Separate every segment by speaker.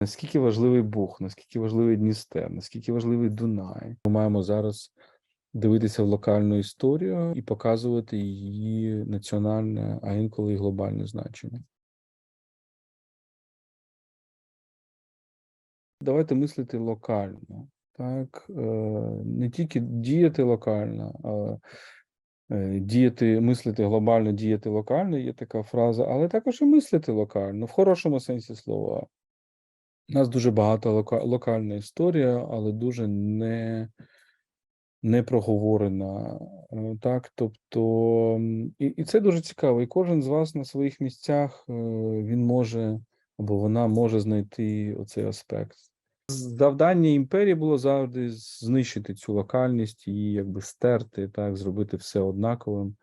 Speaker 1: Наскільки важливий Буг, наскільки важливий Дністер, наскільки важливий Дунай. Ми маємо зараз дивитися в локальну історію і показувати її національне, а інколи і глобальне значення. Давайте мислити локально, так е, не тільки діяти локально, а е, діяти, мислити глобально, діяти локально, є така фраза, але також і мислити локально, в хорошому сенсі слова. У нас дуже багато лока, локальна історія, але дуже не, не проговорена. е, Так, тобто, і, і це дуже цікаво. І кожен з вас на своїх місцях е, він може або вона може знайти оцей аспект. Завдання імперії було завжди знищити цю локальність, її якби стерти, так, зробити все однаковим.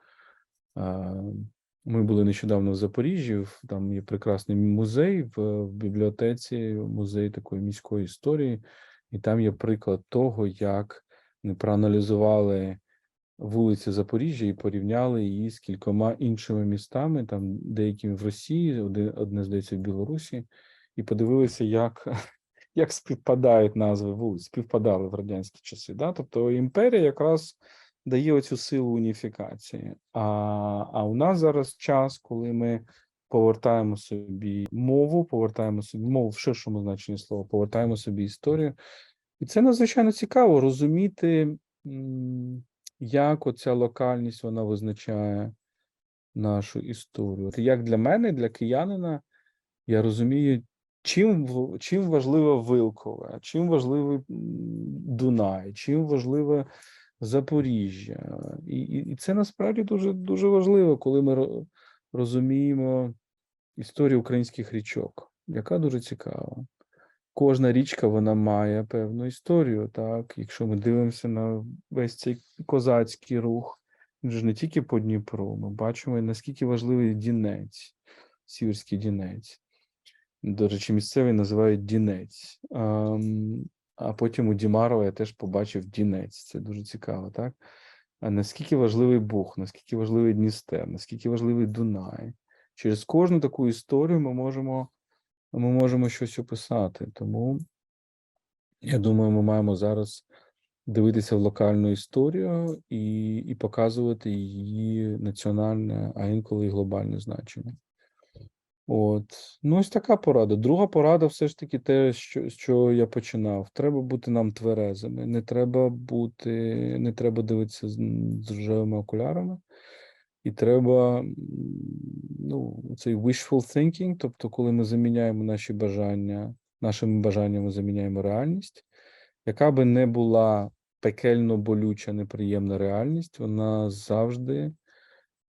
Speaker 1: Ми були нещодавно в Запоріжжі, там є прекрасний музей в, в бібліотеці, музей такої міської історії, і там є приклад того, як ми проаналізували вулиці Запоріжжя і порівняли її з кількома іншими містами, там деякими в Росії, одне здається, в Білорусі, і подивилися, як, як співпадають назви вулиць, співпадали в радянські часи. Да? Тобто імперія якраз дає оцю силу уніфікації. А, а у нас зараз час, коли ми повертаємо собі мову, повертаємо собі мову в ширшому значенні слова, повертаємо собі історію. І це надзвичайно цікаво розуміти, як оця локальність вона визначає нашу історію. Як для мене, для киянина, я розумію, чим, чим важливе Вилкове, чим важливий Дунай, чим важливе Запоріжжя. І, і, і це насправді дуже, дуже важливо, коли ми розуміємо історію українських річок, яка дуже цікава. Кожна річка вона має певну історію. Так, якщо ми дивимося на весь цей козацький рух, він ж не тільки по Дніпру, ми бачимо, наскільки важливий Дінець, Сіверський Дінець. До речі, місцеві називають Дінець. А потім у Дімарова я теж побачив Дінець. Це дуже цікаво, так? А наскільки важливий Буг, наскільки важливий Дністер, наскільки важливий Дунай. Через кожну таку історію ми можемо ми можемо щось описати. Тому я думаю, ми маємо зараз дивитися в локальну історію і, і показувати її національне, а інколи і глобальне значення. От, ну ось така порада. Друга порада, все ж таки, те, що, з чого я починав. Треба бути нам тверезими. Не треба бути, не треба дивитися з, рожевими окулярами. І треба ну, цей wishful thinking, тобто, коли ми заміняємо наші бажання, нашими бажаннями заміняємо реальність, яка би не була пекельно болюча, неприємна реальність, вона завжди,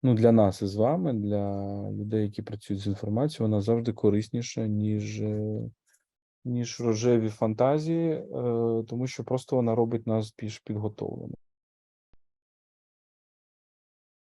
Speaker 1: ну, для нас із вами, для людей, які працюють з інформацією, вона завжди корисніша, ніж, е, ніж рожеві фантазії, е, тому що просто вона робить нас більш підготовленими.